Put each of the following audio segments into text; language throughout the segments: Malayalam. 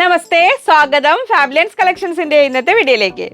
നമസ്തേ സ്വാഗതം. ഫാബ്ലിയൻസ് കളക്ഷൻസിന്റെ ഇന്നത്തെ വീഡിയോയിലേക്ക്.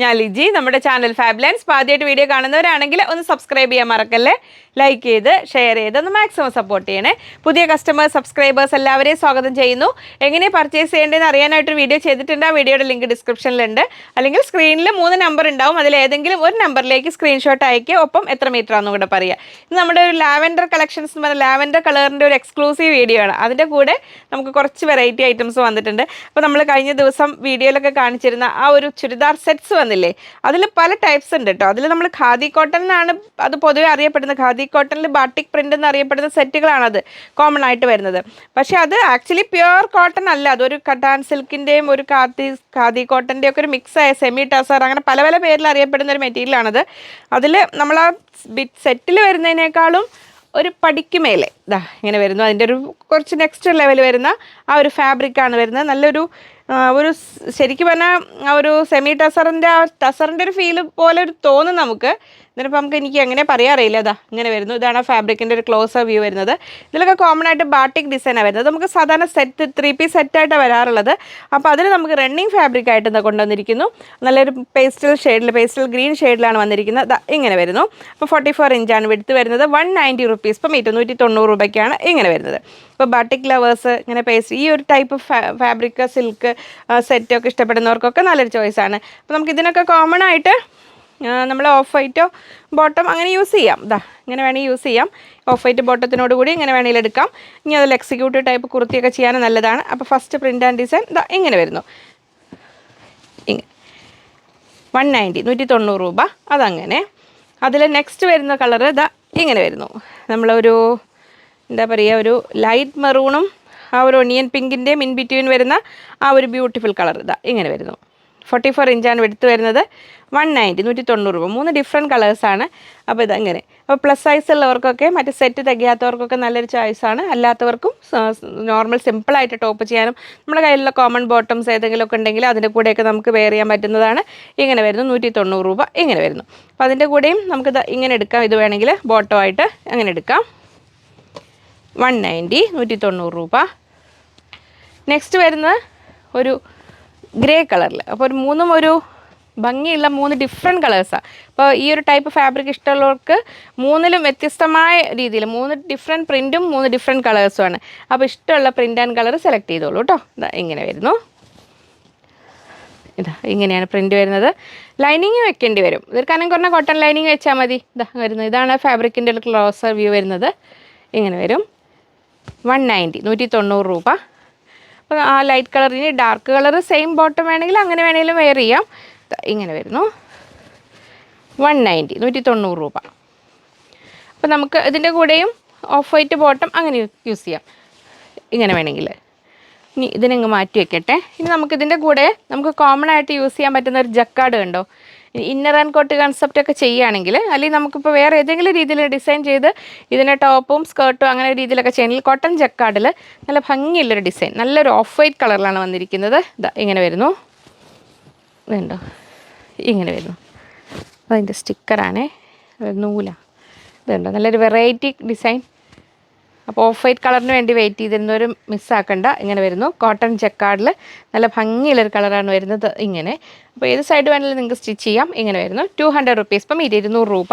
ഞാൻ ലിജി. നമ്മുടെ ചാനൽ ഫാബ്ലൻസ്. ആദ്യമായിട്ട് വീഡിയോ കാണുന്നവരാണെങ്കിൽ ഒന്ന് സബ്സ്ക്രൈബ് ചെയ്യാൻ മറക്കല്ലേ? ലൈക്ക് ചെയ്ത് ഷെയർ ചെയ്ത് ഒന്ന് മാക്സിമം സപ്പോർട്ട് ചെയ്യണേ. പുതിയ കസ്റ്റമേഴ്സ് സബ്സ്ക്രൈബേഴ്സ് എല്ലാവരെയും സ്വാഗതം ചെയ്യുന്നു. എങ്ങനെ പർച്ചേസ് ചെയ്യേണ്ടതെന്ന് അറിയാനായിട്ട് വീഡിയോ ചെയ്തിട്ടുണ്ട്. ആ വീഡിയോയുടെ ലിങ്ക് ഡിസ്ക്രിപ്ഷനിലുണ്ട് അല്ലെങ്കിൽ സ്ക്രീനിൽ മൂന്ന് നമ്പർ ഉണ്ടാവും. അതിൽ ഏതെങ്കിലും ഒരു നമ്പറിലേക്ക് സ്ക്രീൻഷോട്ട് അയക്കുക ഒപ്പം എത്ര മീറ്റർ ആണെന്നും കൂടെ പറയുക ഇത് നമ്മുടെ ഒരു ലാവൻഡർ കളക്ഷൻസ് എന്ന് പറഞ്ഞാൽ ലാവൻഡർ കളറിന്റെ ഒരു എക്സ്ക്ലൂസീവ് വീഡിയോ ആണ്. അതിന്റെ കൂടെ നമുക്ക് കുറച്ച് വെറൈറ്റി ഐറ്റംസ് വന്നിട്ടുണ്ട്. അപ്പോൾ നമ്മൾ കഴിഞ്ഞ ദിവസം വീഡിയോയിലൊക്കെ കാണിച്ചിരുന്ന ആ ഒരു ചുരിദാർ സെറ്റ്സ് വന്നില്ലേ അതിൽ പല ടൈപ്സ് ഉണ്ട് കേട്ടോ അതിൽ നമ്മൾ ഖാദി കോട്ടൺ എന്നാണ് അത് പൊതുവെ അറിയപ്പെടുന്നത്. ഖാദി കോട്ടണിൽ ബാട്ടിക് പ്രിന്റ് എന്ന് അറിയപ്പെടുന്ന സെറ്റുകളാണത് കോമൺ ആയിട്ട് വരുന്നത്. പക്ഷേ അത് ആക്ച്വലി പ്യുവർ കോട്ടൺ അല്ല. അതൊരു കട്ടാൻ സിൽക്കിന്റെയും ഒരു ഖാദി ഖാദി കോട്ടന്റെയും ഒക്കെ ഒരു മിക്സ് ആയ സെമി ടസർ അങ്ങനെ പല പല പേരിൽ അറിയപ്പെടുന്ന ഒരു മെറ്റീരിയലാണത് അതിൽ നമ്മൾ ആ ബിറ്റ് സെറ്റിൽ വരുന്നതിനേക്കാളും ഒരു പടിക്ക് മേലെ. ഇതാ ഇങ്ങനെ വരുന്നു. അതിന്റെ ഒരു കുറച്ച് നെക്സ്റ്റ് ലെവൽ വരുന്ന ആ ഒരു ഫാബ്രിക്കാണ് വരുന്നത്. നല്ലൊരു ഒരു ശരിക്കും പറഞ്ഞാൽ ആ ഒരു സെമി ടസറിന്റെ ആ ടസറിന്റെ ഒരു ഫീൽ പോലെ ഒരു തോന്നും നമുക്ക്. എന്നിട്ടിപ്പോൾ നമുക്ക് എനിക്ക് എങ്ങനെ പറയാൻ അറിയില്ല. അതാ ഇങ്ങനെ വരുന്നു. ഇതാണ് ഫാബ്രിക്കിന്റെ ഒരു ക്ലോസർ വ്യൂ വരുന്നത്. ഇതിലൊക്കെ കോമൺ ആയിട്ട് ബാട്ടിക് ഡിസൈനാണ് വരുന്നത്. നമുക്ക് സാധാരണ സെറ്റ് ത്രീ പീസ് സെറ്റായിട്ടാണ് വരാറുള്ളത്. അപ്പോൾ അതിൽ നമുക്ക് റണ്ണിങ് ഫാബ്രിക് ആയിട്ട് ഇന്ന് കൊണ്ടുവന്നിരിക്കുന്നു. നല്ലൊരു പേസ്റ്റൽ ഷെയ്ഡിൽ പേസ്റ്റൽ ഗ്രീൻ ഷെയ്ഡിലാണ് വന്നിരിക്കുന്നത്. ഇങ്ങനെ വരുന്നു. അപ്പോൾ ഫോർട്ടി ഫോർ ഇഞ്ചാണ് വിടുത്ത് വരുന്നത്. വൺ നയന്റി റുപ്പീസ് ഇപ്പം ഇരുന്നൂറ്റി തൊണ്ണൂറ് രൂപയ്ക്കാണ് ഇങ്ങനെ വരുന്നത്. ഇപ്പോൾ ബാട്ടിക് ലവേഴ്സ് ഇങ്ങനെ പേസ്റ്റ് ഈ ഒരു ടൈപ്പ് ഫാബ്രിക് സിൽക്ക് സെറ്റൊക്കെ ഇഷ്ടപ്പെടുന്നവർക്കൊക്കെ നല്ലൊരു ചോയ്സാണ് അപ്പോൾ നമുക്ക് ഇതിനൊക്കെ കോമൺ ആയിട്ട് നമ്മൾ ഓഫ് വൈറ്റോ ബോട്ടം അങ്ങനെ യൂസ് ചെയ്യാം. ഇതാ ഇങ്ങനെ വേണമെങ്കിൽ യൂസ് ചെയ്യാം. ഓഫ് വൈറ്റ് ബോട്ടത്തിനോട് കൂടി ഇങ്ങനെ വേണമെങ്കിൽ എടുക്കാം. ഇനി അതിൽ എക്സിക്യൂട്ടീവ് ടൈപ്പ് കുർത്തിയൊക്കെ ചെയ്യാൻ നല്ലതാണ്. അപ്പോൾ ഫസ്റ്റ് പ്രിന്റ് ആൻഡ് ഡിസൈൻ ഇതാ ഇങ്ങനെ വരുന്നു. ഇങ്ങനെ വൺ നയന്റി നൂറ്റി തൊണ്ണൂറ് രൂപ. അതങ്ങനെ. അതിൽ നെക്സ്റ്റ് വരുന്ന കളർ ഇതാ ഇങ്ങനെ വരുന്നു. നമ്മളൊരു എന്താ പറയുക ഒരു ലൈറ്റ് മെറൂണും ആ ഒരു ഒണിയൻ പിങ്കിന്റെയും ഇൻ ബിറ്റ്വീൻ വരുന്ന ആ ഒരു ബ്യൂട്ടിഫുൾ കളർ ഇതാ ഇങ്ങനെ വരുന്നു. ഫോർട്ടി ഫോർ ഇഞ്ചാണ് എടുത്തു വരുന്നത്. വൺ നയന്റി നൂറ്റി തൊണ്ണൂറ് രൂപ. മൂന്ന് ഡിഫറെന്റ് കളേഴ്സാണ് അപ്പോൾ ഇതങ്ങനെ അപ്പോൾ പ്ലസ് സൈസ് ഉള്ളവർക്കൊക്കെ മറ്റേ സെറ്റ് തികയാത്തവർക്കൊക്കെ നല്ലൊരു ചോയ്സാണ് അല്ലാത്തവർക്കും നോർമൽ സിമ്പിളായിട്ട് ടോപ്പ് ചെയ്യാനും നമ്മുടെ കയ്യിലുള്ള കോമൺ ബോട്ടംസ് ഏതെങ്കിലുമൊക്കെ ഉണ്ടെങ്കിൽ അതിന്റെ കൂടെയൊക്കെ നമുക്ക് വെയർ ചെയ്യാൻ പറ്റുന്നതാണ്. ഇങ്ങനെ വരുന്നു നൂറ്റി തൊണ്ണൂറ് രൂപ. ഇങ്ങനെ വരുന്നു. അപ്പോൾ അതിന്റെ കൂടെയും നമുക്ക് ഇങ്ങനെ എടുക്കാം. ഇത് വേണമെങ്കിൽ ബോട്ടമായിട്ട് അങ്ങനെ എടുക്കാം. വൺ നയന്റി നൂറ്റി തൊണ്ണൂറ് രൂപ. നെക്സ്റ്റ് വരുന്നത് ഒരു ഗ്രേ കളറിൽ അപ്പോൾ ഒരു മൂന്നും ഒരു ഭംഗിയുള്ള മൂന്ന് ഡിഫറെന്റ് കളേഴ്സാണ് അപ്പോൾ ഈ ഒരു ടൈപ്പ് ഫാബ്രിക് ഇഷ്ടമുള്ളവർക്ക് മൂന്നിലും വ്യത്യസ്തമായ രീതിയിൽ മൂന്ന് ഡിഫറെന്റ് പ്രിന്റും മൂന്ന് ഡിഫറെന്റ് കളേഴ്സുമാണ് അപ്പോൾ ഇഷ്ടമുള്ള പ്രിന്റ് ആൻഡ് കളർ സെലക്ട് ചെയ്തോളൂ കേട്ടോ ഇങ്ങനെ വരുന്നു. ഇതാ ഇങ്ങനെയാണ് പ്രിന്റ് വരുന്നത്. ലൈനിങ് വെക്കേണ്ടി വരും. ഇതൊരു കനം കുറഞ്ഞ കോട്ടൺ ലൈനിങ് വെച്ചാൽ മതി. ഇതാ വരുന്നത് ഇതാണ് ഫാബ്രിക്കിന്റെ ഒരു ക്ലോസർ വ്യൂ വരുന്നത്. ഇങ്ങനെ വരും. വൺ നയന്റി നൂറ്റി തൊണ്ണൂറ് രൂപ. അപ്പോൾ ആ ലൈറ്റ് കളർ ഇനി ഡാർക്ക് കളർ സെയിം ബോട്ടം വേണമെങ്കിൽ അങ്ങനെ വേണമെങ്കിലും വെയർ ചെയ്യാം. ഇങ്ങനെ വരുന്നു. വൺ നയന്റി നൂറ്റി തൊണ്ണൂറ് രൂപ. അപ്പോൾ നമുക്ക് ഇതിന്റെ കൂടെയും ഓഫ് വൈറ്റ് ബോട്ടം അങ്ങനെ യൂസ് ചെയ്യാം. ഇങ്ങനെ വേണമെങ്കിൽ. ഇനി ഇതിനങ്ങ് മാറ്റി വെക്കട്ടെ. ഇനി നമുക്കിതിന്റെ കൂടെ നമുക്ക് കോമൺ ആയിട്ട് യൂസ് ചെയ്യാൻ പറ്റുന്ന ഒരു ജക്കാർഡ് കണ്ടോ? ഇന്നർ ആൻഡ് കോട്ട് കൺസെപ്റ്റ് ഒക്കെ ചെയ്യുകയാണെങ്കിൽ അല്ലെങ്കിൽ നമുക്കിപ്പോൾ വേറെ ഏതെങ്കിലും രീതിയിൽ ഡിസൈൻ ചെയ്ത് ഇതിന്റെ ടോപ്പും സ്കേർട്ടും അങ്ങനെ രീതിയിലൊക്കെ ചെയ്യണമെങ്കിൽ കോട്ടൺ ജക്കാർഡിൽ നല്ല ഭംഗിയുള്ളൊരു ഡിസൈൻ നല്ലൊരു ഓഫ് വൈറ്റ് കളറിലാണ് വന്നിരിക്കുന്നത്. ഇതാ ഇങ്ങനെ വരുന്നു. ഇതുണ്ടോ ഇങ്ങനെ വരുന്നു. അതിന്റെ സ്റ്റിക്കറാണേ നൂല. ഇതുണ്ടോ നല്ലൊരു വെറൈറ്റി ഡിസൈൻ അപ്പോൾ ഓഫ് വൈറ്റ് കളറിന് വേണ്ടി വെയിറ്റ് ചെയ്തിരുന്നവർ മിസ്സാക്കണ്ട ഇങ്ങനെ വരുന്നു. കോട്ടൺ ജക്കാർഡിൽ നല്ല ഭംഗിയുള്ളൊരു കളറാണ് വരുന്നത് ഇങ്ങനെ. അപ്പോൾ ഏത് സൈഡ് വേണമെങ്കിലും നിങ്ങൾക്ക് സ്റ്റിച്ച് ചെയ്യാം. ഇങ്ങനെ വരുന്നു. ടു ഹൺഡ്രഡ് റുപ്പീസ് ഇപ്പം ഇരുന്നൂറ് രൂപ.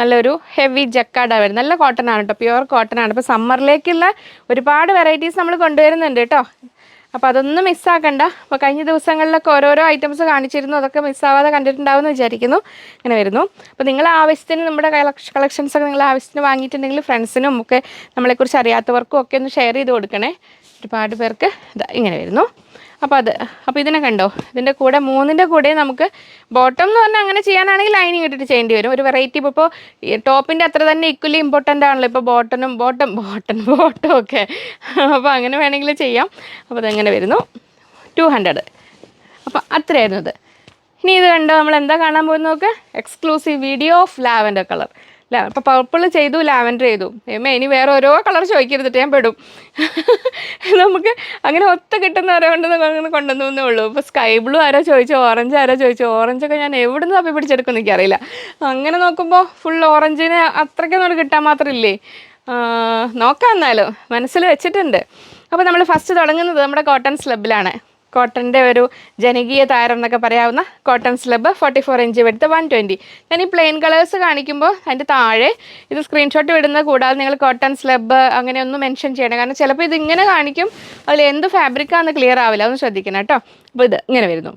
നല്ലൊരു ഹെവി ജക്കാർഡാണ് വരുന്നത്. നല്ല കോട്ടൺ ആണ് കേട്ടോ പ്യുവർ കോട്ടൺ ആണ്. ഇപ്പോൾ സമ്മറിലേക്കുള്ള ഒരുപാട് വെറൈറ്റീസ് നമ്മൾ കൊണ്ടുവരുന്നുണ്ട് കേട്ടോ അപ്പോൾ അതൊന്നും മിസ്സാക്കണ്ട അപ്പോൾ കഴിഞ്ഞ ദിവസങ്ങളിലൊക്കെ ഓരോരോ ഐറ്റംസ് കാണിച്ചിരുന്നു. അതൊക്കെ മിസ്സാവാതെ കണ്ടിട്ടുണ്ടാവുമെന്ന് വിചാരിക്കുന്നു. ഇങ്ങനെ വരുന്നു. അപ്പോൾ നിങ്ങൾ ആവശ്യത്തിന് നമ്മുടെ കളക്ഷ കളക്ഷൻസ് ഒക്കെ നിങ്ങൾ ആവശ്യത്തിന് വാങ്ങിയിട്ടുണ്ടെങ്കിൽ ഫ്രണ്ട്സിനും ഒക്കെ നമ്മളെക്കുറിച്ച് അറിയാത്തവർക്കും ഒക്കെ ഒന്ന് ഷെയർ ചെയ്ത് കൊടുക്കണേ. ഒരുപാട് പേർക്ക് ഇതാ ഇങ്ങനെ വരുന്നു. അപ്പോൾ അത് അപ്പോൾ ഇതിനെ കണ്ടോ? ഇതിന്റെ കൂടെ മൂന്നിന്റെ കൂടെ നമുക്ക് ബോട്ടം എന്ന് പറഞ്ഞാൽ അങ്ങനെ ചെയ്യാനാണെങ്കിൽ ലൈനിങ് ഇട്ടിട്ട് ചെയ്യേണ്ടി വരും. ഒരു വെറൈറ്റി ഇപ്പോൾ ടോപ്പിന്റെ അത്ര തന്നെ ഈക്വലി ഇമ്പോർട്ടന്റ് ആണല്ലോ. ഇപ്പോൾ ബോട്ടനും ബോട്ടം ബോട്ടൺ ബോട്ടം ഒക്കെ. അപ്പോൾ അങ്ങനെ വേണമെങ്കിൽ ചെയ്യാം. അപ്പോൾ അതെങ്ങനെ വരുന്നു? ടു ഹൺഡ്രഡ് അപ്പോൾ അത്രയായിരുന്നു ഇത്. ഇനി ഇത് കണ്ടോ? നമ്മൾ എന്താ കാണാൻ പോകുന്നത് നോക്ക്? Exclusive video of lavender colour അപ്പോൾ പർപ്പിൾ ചെയ്തു ലാവൻഡർ ചെയ്തു. ഏമേ ഇനി വേറെ ഓരോ കളർ ചോദിക്കരുതിട്ട് ഞാൻ പെടും. നമുക്ക് അങ്ങനെ ഒത്ത കിട്ടുന്ന കൊണ്ടൊന്നും അങ്ങനെ കൊണ്ടുവന്നേ ഉള്ളൂ. ഇപ്പോൾ സ്കൈ ബ്ലൂ ആരോ ചോദിച്ചു ഓറഞ്ച് ആരോ ചോദിച്ചു ഓറഞ്ചൊക്കെ ഞാൻ എവിടെ നിന്ന് തപ്പി പിടിച്ചെടുക്കും എനിക്കറിയില്ല. അങ്ങനെ നോക്കുമ്പോൾ ഫുൾ ഓറഞ്ചിന് അത്രയ്ക്കൊന്നും കിട്ടാൻ മാത്രമില്ലേ? നോക്കാം എന്നാലും. മനസ്സിൽ വെച്ചിട്ടുണ്ട്. അപ്പോൾ നമ്മൾ ഫസ്റ്റ് തുടങ്ങുന്നത് നമ്മുടെ കോട്ടൺ സ്ലബിലാണ് കോട്ടന്റെ ഒരു ജനകീയ താരം എന്നൊക്കെ പറയാവുന്ന cotton slub forty four inch എടുത്ത് വൺ ട്വന്റി ഞാൻ ഈ പ്ലെയിൻ കളേഴ്സ് കാണിക്കുമ്പോൾ അതിന്റെ താഴെ ഇത് സ്ക്രീൻഷോട്ട് വിടുന്നത് കൂടാതെ നിങ്ങൾ കോട്ടൺ സ്ലബ് അങ്ങനെയൊന്നും മെൻഷൻ ചെയ്യണം കാരണം ചിലപ്പോൾ ഇത് ഇങ്ങനെ കാണിക്കും അതിൽ എന്ത് ഫാബ്രിക്കാന്ന് ക്ലിയർ ആവില്ല. ഒന്ന് ശ്രദ്ധിക്കണം കേട്ടോ. അപ്പോൾ ഇത് ഇങ്ങനെ വരുന്നു.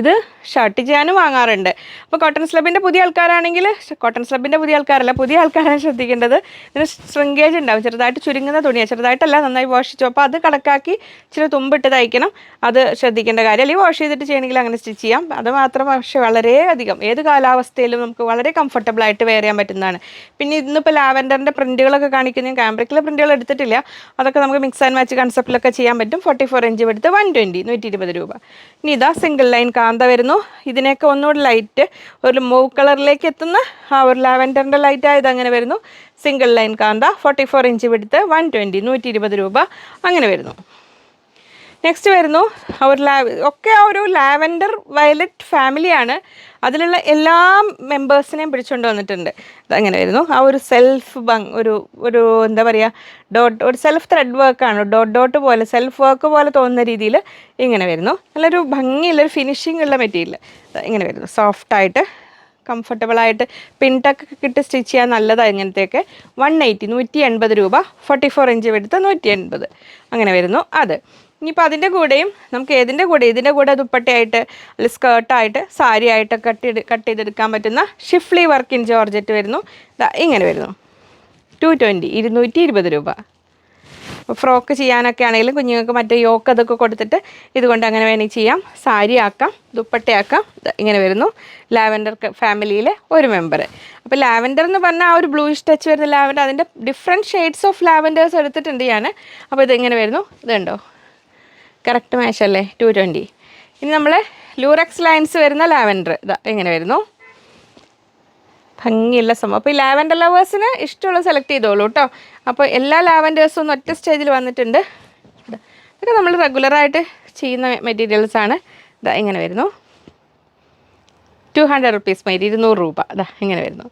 ഇത് ഷർട്ട് ചെയ്യാനും വാങ്ങാറുണ്ട്. അപ്പോൾ കോട്ടൺ സ്ലബിന്റെ പുതിയ ആൾക്കാരാണെങ്കിൽ കോട്ടൺ സ്ലബിന്റെ പുതിയ ആൾക്കാരല്ല പുതിയ ആൾക്കാരാണ് ശ്രദ്ധിക്കേണ്ടത്. ഇതിന് ശൃംഗേജ് ഉണ്ടാവും. ചെറുതായിട്ട് ചുരുങ്ങുന്ന തുണിയാണ് ചെറുതായിട്ടല്ല നന്നായി വാഷ് ചെയ്തു. അപ്പോൾ അത് കണക്കാക്കി ഇച്ചിരി തുമ്പിട്ട് തയ്ക്കണം. അത് ശ്രദ്ധിക്കേണ്ട കാര്യം. അല്ലെങ്കിൽ വാഷ് ചെയ്തിട്ട് ചെയ്യണമെങ്കിൽ അങ്ങനെ സ്റ്റിച്ച് ചെയ്യാം. അത് മാത്രം പക്ഷേ വളരെയധികം ഏത് കാലാവസ്ഥയിലും നമുക്ക് വളരെ കംഫർട്ടബിൾ ആയിട്ട് വെയർ ചെയ്യാൻ പറ്റുന്നതാണ്. പിന്നെ ഇന്നിപ്പോൾ ലാവൻഡറിന്റെ പ്രിന്റുകളൊക്കെ കാണിക്കുന്ന. ഞാൻ ക്യാമ്പ്രിക്കിലെ പ്രിന്റുകൾ എടുത്തിട്ടില്ല. അതൊക്കെ നമുക്ക് മിക്സ് ആൻഡ് മാച്ച് കൺസെപ്റ്റിലൊക്കെ ചെയ്യാൻ പറ്റും. ഫോർട്ടി ഫോർ ഇഞ്ച് എടുത്ത് വൺ ട്വന്റി നൂറ്റി ഇരുപത് രൂപ. ഇനി ഇതാ സിംഗിൾ ലൈൻ കാന്ത വരുന്നു. ഇതിനെയൊക്കെ ഒന്നുകൂടി ലൈറ്റ് ഒരു മൂവ് കളറിലേക്ക് എത്തുന്ന ആ ഒരു ലാവൻഡറിന്റെ ലൈറ്റ് ആയത് വരുന്നു. Single line kantha forty four inch width one twenty നൂറ്റി ഇരുപത് രൂപ അങ്ങനെ വരുന്നു. നെക്സ്റ്റ് വരുന്നു. ഒരു ലാ ഒക്കെ ഒരു ലാവൻഡർ വയലറ്റ് ഫാമിലിയാണ്. അതിലുള്ള എല്ലാ മെമ്പേഴ്സിനെയും പിടിച്ചുകൊണ്ട് വന്നിട്ടുണ്ട്. അതങ്ങനെ വരുന്നു. ആ ഒരു സെൽഫ് ബങ് ഒരു ഒരു എന്താ പറയുക ഡോട്ട് ഒരു സെൽഫ് ത്രെഡ് വർക്കാണ് ഡോട്ട് ഡോട്ട് പോലെ സെൽഫ് വർക്ക് പോലെ തോന്നുന്ന രീതിയിൽ ഇങ്ങനെ വരുന്നു. നല്ലൊരു ഭംഗിയുള്ളൊരു ഫിനിഷിംഗ് ഉള്ള മെറ്റീരിയൽ ഇങ്ങനെ വരുന്നു. സോഫ്റ്റായിട്ട് കംഫർട്ടബിളായിട്ട് പിൻടക്ക് കിട്ടി സ്റ്റിച്ച് ചെയ്യാൻ നല്ലതാണ് ഇങ്ങനത്തെയൊക്കെ. വൺ എയ്റ്റി നൂറ്റി എൺപത് രൂപ. ഫോർട്ടി ഫോർ ഇഞ്ച് എടുത്ത് നൂറ്റി എൺപത്. അങ്ങനെ വരുന്നു. അത്. ഇനിയിപ്പോൾ അതിന്റെ കൂടെയും നമുക്ക് ഏതിന്റെ കൂടെ? ഇതിന്റെ കൂടെ ദുപ്പട്ടയായിട്ട് അല്ലെങ്കിൽ സ്കേർട്ടായിട്ട് സാരി ആയിട്ട് കട്ട് ചെയ്ത് കട്ട് ചെയ്തെടുക്കാൻ പറ്റുന്ന ഷിഫ്ലി വർക്ക് ഇൻ ജോർജറ്റ് വരുന്നു. ഇങ്ങനെ വരുന്നു. ടു ട്വന്റി ഇരുന്നൂറ്റി ഇരുപത് രൂപ ഫ്രോക്ക് ചെയ്യാനൊക്കെ ആണെങ്കിലും കുഞ്ഞുങ്ങൾക്ക് മറ്റേ യോക്ക് അതൊക്കെ കൊടുത്തിട്ട് ഇതുകൊണ്ട് അങ്ങനെ വേണമെങ്കിൽ ചെയ്യാം. സാരി ആക്കാം ദുപ്പട്ടയാക്കാം ഇങ്ങനെ വരുന്നു. ലാവൻഡർ ഫാമിലിയിലെ ഒരു മെമ്പർ അപ്പോൾ ലാവൻഡർ എന്ന് പറഞ്ഞാൽ ആ ഒരു ബ്ലൂയിഷ് ടച്ച് വരുന്ന ലാവൻഡർ അതിന്റെ ഡിഫറെന്റ് ഷെയ്ഡ്സ് ഓഫ് ലാവൻഡേഴ്സ് എടുത്തിട്ടുണ്ട് ഞാൻ അപ്പോൾ ഇത് ഇങ്ങനെ വരുന്നു. ഇതുണ്ടോ? കറക്റ്റ് മാഷ് അല്ലേ? ടു ട്വന്റി ഇനി നമ്മൾ ലൂറക്സ് ലൈൻസ് വരുന്ന ലാവൻഡർ ഇതാ എങ്ങനെ വരുന്നു. ഭംഗിയുള്ള സംഭവം. അപ്പോൾ ഈ ലാവൻഡർ ലവേഴ്സിന് ഇഷ്ടമുള്ള സെലക്ട് ചെയ്തോളൂ കേട്ടോ അപ്പോൾ എല്ലാ ലാവൻഡേഴ്സും ഒന്ന് ഒറ്റ സ്റ്റേജിൽ വന്നിട്ടുണ്ട്. ഇതാ. ഇതൊക്കെ നമ്മൾ റെഗുലറായിട്ട് ചെയ്യുന്ന മെറ്റീരിയൽസ് ആണ്. ഇതാ ഇങ്ങനെ വരുന്നു. ടു ഹൺഡ്രഡ് റുപ്പീസ് മൈരി ഇരുന്നൂറ് രൂപ. ഇതാ ഇങ്ങനെ വരുന്നു.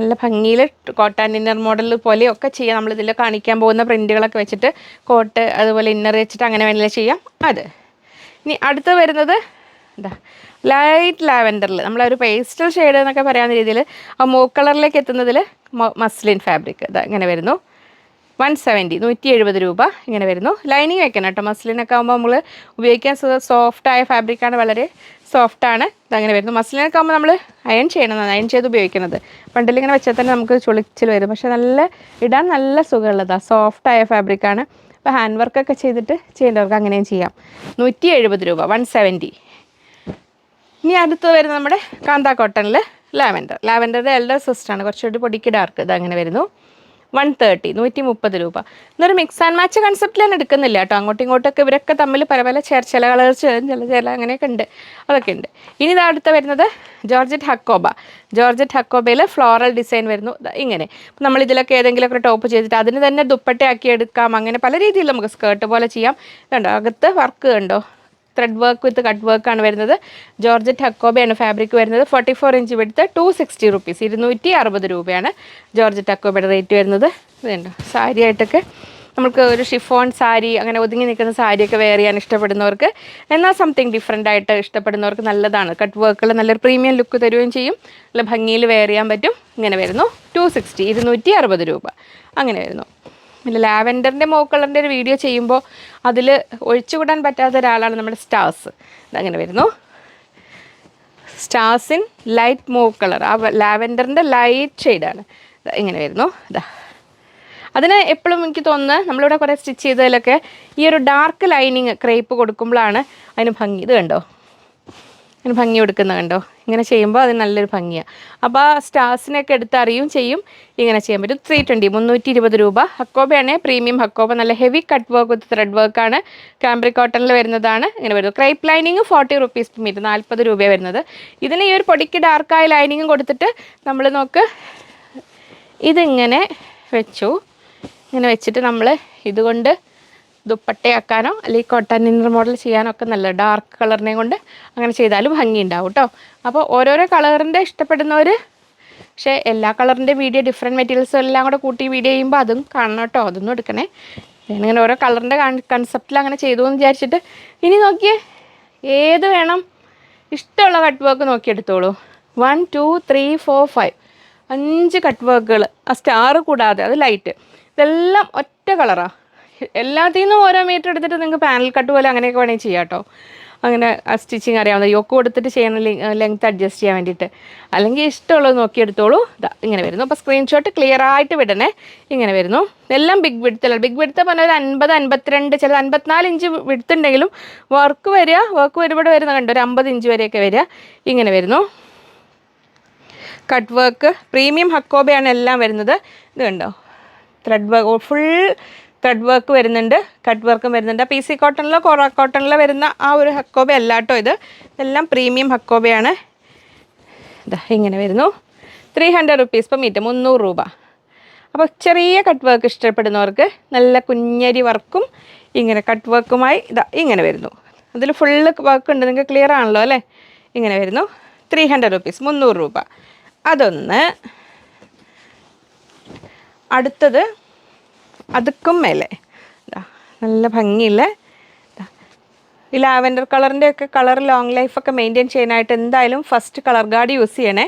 നല്ല ഭംഗിയിൽ കോട്ടൺ ഇന്നർ മോഡൽ പോലെയൊക്കെ ചെയ്യാം. നമ്മളിതിൽ കാണിക്കാൻ പോകുന്ന പ്രിന്റുകളൊക്കെ വെച്ചിട്ട് കോട്ട് അതുപോലെ ഇന്നർ വെച്ചിട്ട് അങ്ങനെ വേണമെങ്കിലും ചെയ്യാം. അത്. ഇനി അടുത്ത് വരുന്നത് എന്താ? ലൈറ്റ് ലാവൻഡറിൽ നമ്മളൊരു പേസ്റ്റൽ ഷെയ്ഡ് എന്നൊക്കെ പറയാവുന്ന രീതിയിൽ ആ മൂ കളറിലേക്ക് എത്തുന്നതിൽ മസ്ലിൻ ഫാബ്രിക്. ഇതാ ഇങ്ങനെ വരുന്നു. വൺ സെവന്റി നൂറ്റി എഴുപത് രൂപ ഇങ്ങനെ വരുന്നു. ലൈനിങ് വെക്കണം കേട്ടോ. മസ്ലിനൊക്കെ ആകുമ്പോൾ നമ്മൾ ഉപയോഗിക്കാൻ സോഫ്റ്റായ ഫാബ്രിക്കാണ് വളരെ സോഫ്റ്റാണ് ഇതങ്ങനെ വരുന്നു. മസിലിനൊക്കെ ആകുമ്പോൾ നമ്മൾ അയൺ ചെയ്യണം അയൺ ചെയ്ത് ഉപയോഗിക്കുന്നത്. പണ്ടിലിങ്ങനെ വെച്ചാൽ തന്നെ നമുക്ക് ചുളിച്ചിൽ വരും. പക്ഷെ നല്ല ഇടാൻ നല്ല സുഖമുള്ളതാണ് സോഫ്റ്റായ ഫാബ്രിക്കാണ് അപ്പോൾ ഹാൻഡ് വർക്കൊക്കെ ചെയ്തിട്ട് ചെയ്യേണ്ടവർക്ക് അങ്ങനെയും ചെയ്യാം. നൂറ്റി എഴുപത് രൂപ. വൺ സെവന്റി ഇനി അടുത്ത് വരുന്നത് നമ്മുടെ കാന്താ കോട്ടണിൽ ലാവൻഡർ. ലാവൻഡറിന്റെ എൽഡർ സിസ്റ്ററാണ് കുറച്ചുകൂടി പൊടിക്ക് ഡാർക്ക് ഇത് അങ്ങനെ വരുന്നു. വൺ തേർട്ടി നൂറ്റി മുപ്പത് രൂപ. എന്നൊരു മിക്സ് ആൻഡ് മാച്ച് കൺസെപ്റ്റിൽ തന്നെ എടുക്കുന്നില്ല കേട്ടോ. അങ്ങോട്ടും ഇങ്ങോട്ടൊക്കെ ഇവരൊക്കെ തമ്മിൽ പല പല ചേർ ചില കളേഴ്സ് ചില ചില അങ്ങനെയൊക്കെ ഉണ്ട്. അതൊക്കെ ഉണ്ട്. ഇനി ഇതാ അടുത്ത വരുന്നത് ജോർജറ്റ് ഹക്കോബ. ജോർജറ്റ് ഹക്കോബയിൽ ഫ്ലോറൽ ഡിസൈൻ വരുന്നു. ഇങ്ങനെ. നമ്മൾ ഇതിലൊക്കെ ഏതെങ്കിലുമൊക്കെ ടോപ്പ് ചെയ്തിട്ട് അതിന് തന്നെ ദുപ്പട്ടയാക്കി എടുക്കാം. അങ്ങനെ പല രീതിയിൽ നമുക്ക് സ്കേർട്ട് പോലെ ചെയ്യാം. കണ്ടോ അകത്ത് വർക്ക് കണ്ടോ ത്രെഡ് വർക്ക് വിത്ത് കട്ട് വർക്കാണ് വരുന്നത്. ജോർജറ്റ് ഹക്കോബയാണ് ഫാബ്രിക് വരുന്നത്. Forty four inch width two sixty rupees ഇരുന്നൂറ്റി അറുപത് രൂപയാണ് ജോർജറ്റ് ഹക്കോബയുടെ റേറ്റ് വരുന്നത്. ഇതുണ്ട്? സാരി ആയിട്ടൊക്കെ നമുക്ക് ഒരു ഷിഫോൺ സാരി അങ്ങനെ ഒതുങ്ങി നിൽക്കുന്ന സാരിയൊക്കെ വെയർ ചെയ്യാൻ ഇഷ്ടപ്പെടുന്നവർക്ക്. എന്നാൽ സംതിങ് ഡിഫറെന്റ് ആയിട്ട് ഇഷ്ടപ്പെടുന്നവർക്ക് നല്ലതാണ്. കട്ട് വർക്കുകൾ നല്ലൊരു പ്രീമിയം ലുക്ക് തരുകയും ചെയ്യും. നല്ല ഭംഗിയിൽ വെയർ ചെയ്യാൻ പറ്റും. ഇങ്ങനെ വരുന്നു. ടു സിക്സ്റ്റി ഇരുന്നൂറ്റി അറുപത് രൂപ. അങ്ങനെ വരുന്നു. പിന്നെ ലാവൻഡറിന്റെ മോക്കളറിന്റെ ഒരു വീഡിയോ ചെയ്യുമ്പോൾ അതിൽ ഒഴിച്ചുകൂടാൻ പറ്റാത്ത ഒരാളാണ് നമ്മുടെ സ്റ്റാർസ്. ഇതങ്ങനെ വരുന്നു. Stars in light mauve colour. ആ ലാവൻഡറിന്റെ ലൈറ്റ് ഷെയ്ഡാണ്. ഇങ്ങനെ വരുന്നു. ഇതാ അതിന് എപ്പോഴും എനിക്ക് തോന്നുന്നത് നമ്മളിവിടെ കുറേ സ്റ്റിച്ച് ചെയ്തതിലൊക്കെ ഈ ഒരു ഡാർക്ക് ലൈനിങ് ക്രേപ്പ് കൊടുക്കുമ്പോഴാണ് അതിന് ഭംഗി. ഇത് കണ്ടോ? ഇങ്ങനെ ഭംഗി കൊടുക്കുന്ന കണ്ടോ? ഇങ്ങനെ ചെയ്യുമ്പോൾ അത് നല്ലൊരു ഭംഗിയാണ് അപ്പോൾ ആ സ്റ്റാർസിനെയൊക്കെ എടുത്ത് അറിയും ചെയ്യും ഇങ്ങനെ ചെയ്യാൻ പറ്റും. ത്രീ ട്വന്റി മുന്നൂറ്റി ഇരുപത് രൂപ. ഹക്കോബയാണ് പ്രീമിയം ഹക്കോബ. നല്ല heavy cut work with thread വർക്കാണ് കാംബ്രിക് കോട്ടണിൽ വരുന്നതാണ്. ഇങ്ങനെ വരുന്നത്. Crepe lining forty rupees metre നാൽപ്പത് രൂപയാണ് വരുന്നത്. ഇതിന് ഈ ഒരു പൊടിക്ക് ഡാർക്കായ ലൈനിങ്ങും കൊടുത്തിട്ട് നമ്മൾ നോക്ക്. ഇതിങ്ങനെ വെച്ചു. ഇങ്ങനെ വെച്ചിട്ട് നമ്മൾ ഇതുകൊണ്ട് ദുപ്പട്ടയാക്കാനോ അല്ലെങ്കിൽ കോട്ടൺ ഇന്നർ മോഡൽ ചെയ്യാനോ ഒക്കെ നല്ല ഡാർക്ക് കളറിനെ കൊണ്ട് അങ്ങനെ ചെയ്താലും ഭംഗി ഉണ്ടാവും കേട്ടോ അപ്പോൾ ഓരോരോ കളറിന്റെ ഇഷ്ടപ്പെടുന്നവർ പക്ഷേ എല്ലാ കളറിന്റെ വീഡിയോ ഡിഫറെന്റ് മെറ്റീരിയൽസ് എല്ലാം കൂടെ കൂട്ടി വീഡിയോ ചെയ്യുമ്പോൾ അതും കാണണം കേട്ടോ അതൊന്നും എടുക്കണേ. ഞാനിങ്ങനെ ഓരോ കളറിന്റെ കൺസെപ്റ്റിൽ അങ്ങനെ ചെയ്തു എന്ന് വിചാരിച്ചിട്ട് ഇനി നോക്കിയേ ഏത് വേണം? ഇഷ്ടമുള്ള കട്ട് വർക്ക് നോക്കി എടുത്തോളൂ. One two three four five അഞ്ച് കട്ട് വർക്കുകൾ ആ സ്റ്റാർ കൂടാതെ അത് ലൈറ്റ് ഇതെല്ലാം ഒറ്റ കളറാണ് എല്ലാത്തിൽ നിന്നും ഓരോ മീറ്റർ എടുത്തിട്ട് നിങ്ങൾക്ക് പാനൽ കട്ട് പോലെ അങ്ങനെയൊക്കെ വേണമെങ്കിൽ ചെയ്യാം കേട്ടോ അങ്ങനെ സ്റ്റിച്ചിങ് അറിയാവുന്ന യോക്ക് കൊടുത്തിട്ട് ചെയ്യുന്ന ലെങ്ത് അഡ്ജസ്റ്റ് ചെയ്യാൻ വേണ്ടിയിട്ട്. അല്ലെങ്കിൽ ഇഷ്ടമുള്ളത് നോക്കിയെടുത്തോളൂ ഇങ്ങനെ വരുന്നു. അപ്പോൾ സ്ക്രീൻഷോട്ട് ക്ലിയർ ആയിട്ട് വിടണേ. ഇങ്ങനെ വരുന്നു. എല്ലാം ബിഗ് വിടുത്തല്ല ബിഗ് വിടുത്ത പറഞ്ഞാൽ ഒരു അൻപത് അൻപത്തിരണ്ട് ചിലത് അൻപത്തിനാല് ഇഞ്ച് വിടുത്തുണ്ടെങ്കിലും വർക്ക് വരിക വർക്ക് വരുമ്പോൾ വരുന്ന കണ്ടോ? ഒരു അമ്പത് ഇഞ്ച് വരെയൊക്കെ വരിക. ഇങ്ങനെ വരുന്നു. കട്ട് വർക്ക് പ്രീമിയം ഹക്കോബയാണ് എല്ലാം വരുന്നത്. ഇത് കണ്ടോ? Thread work full thread work വരുന്നുണ്ട്. കട്ട് വർക്കും വരുന്നുണ്ട്. പി സി കോട്ടണിലോ കൊറ കോട്ടണിലോ വരുന്ന ആ ഒരു ഹക്കോബ അല്ല കേട്ടോ ഇത്. ഇതെല്ലാം പ്രീമിയം ഹക്കോബയാണ്. ഇതാ ഇങ്ങനെ വരുന്നു. Three hundred rupees per metre മുന്നൂറ് രൂപ. അപ്പോൾ ചെറിയ കട്ട് വർക്ക് ഇഷ്ടപ്പെടുന്നവർക്ക് നല്ല കുഞ്ഞരി വർക്കും ഇങ്ങനെ കട്ട് വർക്കുമായി ഇതാ ഇങ്ങനെ വരുന്നു. അതിൽ ഫുള്ള് വർക്ക് ഉണ്ട്. നിങ്ങൾക്ക് ക്ലിയർ ആണല്ലോ അല്ലേ? ഇങ്ങനെ വരുന്നു. ത്രീ ഹൺഡ്രഡ് റുപ്പീസ് മുന്നൂറ് രൂപ. അതൊന്ന് അടുത്തത് അതുക്കും മേലെ. നല്ല ഭംഗിയില്ല? ഈ ലാവൻഡർ കളറിന്റെ ഒക്കെ കളർ ലോങ് ലൈഫൊക്കെ മെയിന്റെയിൻ ചെയ്യാനായിട്ട് എന്തായാലും ഫസ്റ്റ് കളർ ഗാർഡ് യൂസ് ചെയ്യണേ.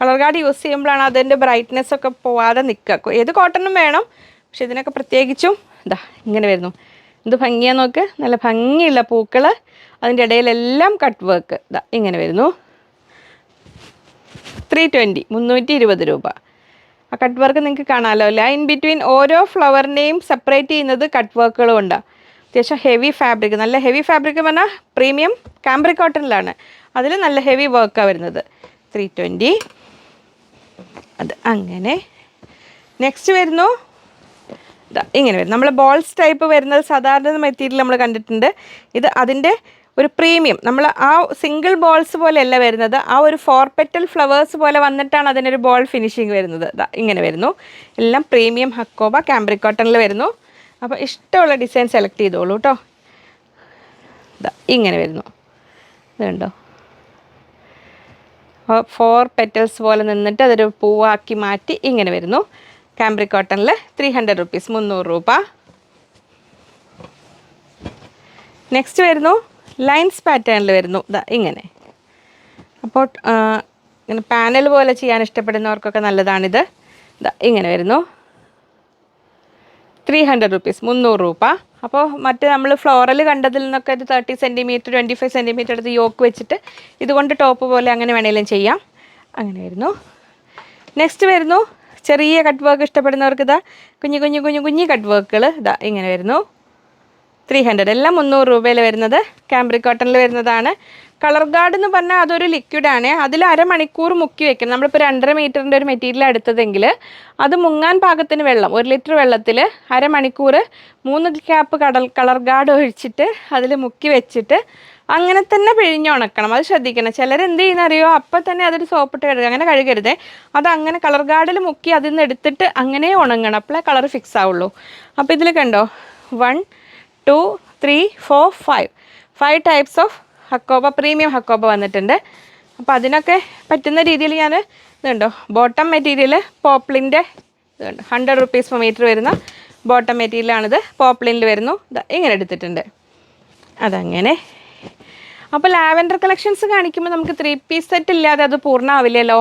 കളർ ഗാർഡ് യൂസ് ചെയ്യുമ്പോഴാണ് അതിന്റെ ബ്രൈറ്റ്നെസ് ഒക്കെ പോവാതെ നിൽക്കുക. ഏത് കോട്ടണും വേണം. പക്ഷെ ഇതിനൊക്കെ പ്രത്യേകിച്ചും ഇതാ ഇങ്ങനെ വരുന്നു. എന്ത് ഭംഗിയാന്ന് നോക്ക്. നല്ല ഭംഗിയുള്ള പൂക്കൾ അതിന്റെ ഇടയിലെല്ലാം കട്ട് വർക്ക് ഇതാ ഇങ്ങനെ വരുന്നു. ത്രീ ട്വന്റി മുന്നൂറ്റി ഇരുപത് രൂപ. ആ കട്ട് വർക്ക് നിങ്ങൾക്ക് കാണാമല്ലോ അല്ലേ ഇൻ ബിറ്റ്വീൻ ഓരോ ഫ്ലവറിനെയും സെപ്പറേറ്റ് ചെയ്യുന്നത് കട്ട് വർക്കുകളും ഉണ്ട്. അത്യാവശ്യം ഹെവി ഫാബ്രിക് നല്ല ഹെവി ഫാബ്രിക് എന്ന് പറഞ്ഞാൽ പ്രീമിയം കാംബ്രിക് കോട്ടണിലാണ് അതിൽ നല്ല ഹെവി വർക്കാണ് വരുന്നത്. ത്രീ ട്വന്റി അത് അങ്ങനെ. നെക്സ്റ്റ് വരുന്നു. ഇങ്ങനെ വരും നമ്മൾ ബോൾസ് ടൈപ്പ് വരുന്നത് സാധാരണ മെറ്റീരിയൽ നമ്മൾ കണ്ടിട്ടുണ്ട്. ഇത് അതിന്റെ ഒരു പ്രീമിയം. നമ്മൾ ആ സിംഗിൾ ബോൾസ് പോലെയല്ല വരുന്നത്. ആ ഒരു ഫോർ പെറ്റൽ ഫ്ലവേഴ്സ് പോലെ വന്നിട്ടാണ് അതിനൊരു ബോൾ ഫിനിഷിങ് വരുന്നത്. ഇങ്ങനെ വരുന്നു. എല്ലാം പ്രീമിയം ഹക്കോബ കാംബ്രി കോട്ടണിൽ വരുന്നു. അപ്പോൾ ഇഷ്ടമുള്ള ഡിസൈൻ സെലക്ട് ചെയ്തോളൂ കേട്ടോ ഇങ്ങനെ വരുന്നു. ഇതുണ്ടോ ഫോർ പെറ്റൽസ് പോലെ നിന്നിട്ട് അതൊരു പൂവാക്കി മാറ്റി ഇങ്ങനെ വരുന്നു. കാംബ്രി കോട്ടണിൽ ത്രീ ഹൺഡ്രഡ് റുപ്പീസ് മുന്നൂറ് രൂപ. നെക്സ്റ്റ് വരുന്നു. ലൈൻസ് പാറ്റേണിൽ വരുന്നു. ഇങ്ങനെ. അപ്പോൾ ഇങ്ങനെ പാനൽ പോലെ ചെയ്യാൻ ഇഷ്ടപ്പെടുന്നവർക്കൊക്കെ നല്ലതാണിത്. ഇങ്ങനെ വരുന്നു. ത്രീ ഹൺഡ്രഡ് റുപ്പീസ് മുന്നൂറ് രൂപ. അപ്പോൾ മറ്റേ നമ്മൾ ഫ്ലോറൽ കണ്ടതിൽ നിന്നൊക്കെ ഒരു thirty centimetre twenty five centimetre എടുത്ത് യോക്ക് വെച്ചിട്ട് ഇതുകൊണ്ട് ടോപ്പ് പോലെ അങ്ങനെ വേണമെങ്കിലും ചെയ്യാം. അങ്ങനെ വരുന്നു. നെക്സ്റ്റ് വരുന്നു. ചെറിയ കട്ട് വർക്ക് ഇഷ്ടപ്പെടുന്നവർക്ക് ഇതാ കുഞ്ഞു കുഞ്ഞു കുഞ്ഞു കുഞ്ഞു കട്ട് വർക്കുകൾ ഇതാ ഇങ്ങനെ വരുന്നു. ത്രീ ഹൺഡ്രഡ് എല്ലാം മുന്നൂറ് രൂപയിൽ വരുന്നത്. കാംബ്രിക് കോട്ടണിൽ വരുന്നതാണ്. കളർ ഗാർഡ് എന്ന് പറഞ്ഞാൽ അതൊരു ലിക്വിഡാണ് അതിൽ അരമണിക്കൂർ മുക്കി വെക്കണം. നമ്മളിപ്പോൾ രണ്ടര മീറ്ററിന്റെ ഒരു മെറ്റീരിയൽ എടുത്തതെങ്കിൽ അത് മുങ്ങാൻ പാകത്തിന് വെള്ളം ഒരു ലിറ്റർ വെള്ളത്തിൽ അരമണിക്കൂർ മൂന്ന് ക്യാപ്പ് കടൽ കളർ ഗാർഡ് ഒഴിച്ചിട്ട് അതിൽ മുക്കി വെച്ചിട്ട് അങ്ങനെ തന്നെ പിഴിഞ്ഞുണക്കണം അത് ശ്രദ്ധിക്കണം. ചിലർ എന്ത് ചെയ്യുന്നറിയോ? അപ്പം തന്നെ അതൊരു സോപ്പിട്ട് കഴുകുക അങ്ങനെ കഴുകരുതേ. അത് അങ്ങനെ കളർ ഗാർഡിൽ മുക്കി അതിൽ നിന്ന് എടുത്തിട്ട് അങ്ങനെ ഉണങ്ങണം. അപ്പോഴേ കളർ ഫിക്സ് ആവുള്ളൂ. അപ്പോൾ ഇതിൽ കണ്ടോ? One two three four five five types of Hakoba premium Hakoba വന്നിട്ടുണ്ട്. അപ്പോൾ അതിനൊക്കെ പറ്റുന്ന രീതിയിൽ ഞാൻ ഇതുണ്ടോ? ബോട്ടം മെറ്റീരിയൽ പോപ്ലിന്റെ ഇതുണ്ട്. ഹൺഡ്രഡ് റുപ്പീസ് പെർ മീറ്റർ വരുന്ന ബോട്ടം മെറ്റീരിയലാണിത് പോപ്ലിനിൽ വരുന്നു. ഇങ്ങനെ എടുത്തിട്ടുണ്ട്. അതങ്ങനെ. അപ്പോൾ ലാവൻഡർ കളക്ഷൻസ് കാണിക്കുമ്പോൾ നമുക്ക് ത്രീ പീസ് സെറ്റ് ഇല്ലാതെ അത് പൂർണമാവില്ലല്ലോ.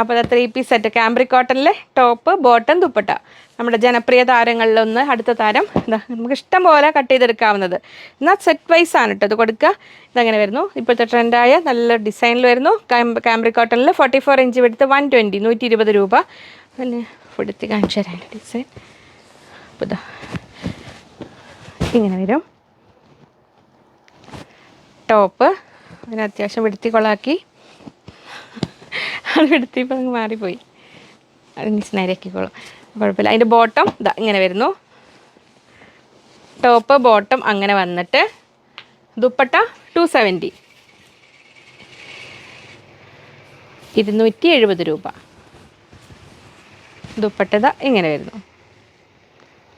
അപ്പോൾ അത് ത്രീ പീസ് സെറ്റ് കാംബ്രി കോട്ടണിലെ ടോപ്പ് ബോട്ടം ദുപ്പട്ട. നമ്മുടെ ജനപ്രിയ താരങ്ങളിലൊന്ന് അടുത്ത താരം. നമുക്ക് ഇഷ്ടം പോലെ കട്ട് ചെയ്തെടുക്കാവുന്നത്. എന്നാൽ സെറ്റ് വൈസ് ആണ് കേട്ടോ ഇത് കൊടുക്കുക. ഇതങ്ങനെ വരുന്നു? ഇപ്പോഴത്തെ ട്രെൻഡായ നല്ല ഡിസൈനിൽ വരുന്നു. കാംബ്രി കോട്ടണിൽ ഫോർട്ടി ഫോർ ഇഞ്ച് എടുത്ത് വൺ ട്വന്റി നൂറ്റി ഇരുപത് രൂപ. പിന്നെ എടുത്ത് കാണിച്ചു തരാം ഡിസൈൻ അപ്പോൾ ഇങ്ങനെ വരും. ടോപ്പ് അതിന് അത്യാവശ്യം വെടുത്തി കൊളാക്കി അത് വെടുത്തി ഇപ്പം അങ്ങ് മാറിപ്പോയി. അത് മിസ് നേരെയാക്കിക്കോളും കുഴപ്പമില്ല. അതിന്റെ ബോട്ടം ഇതാ ഇങ്ങനെ വരുന്നു. ടോപ്പ് ബോട്ടം അങ്ങനെ വന്നിട്ട് ദുപ്പട്ട ടു സെവന്റി ഇരുന്നൂറ്റി എഴുപത് രൂപ. ദുപ്പട്ട ഇങ്ങനെ വരുന്നു.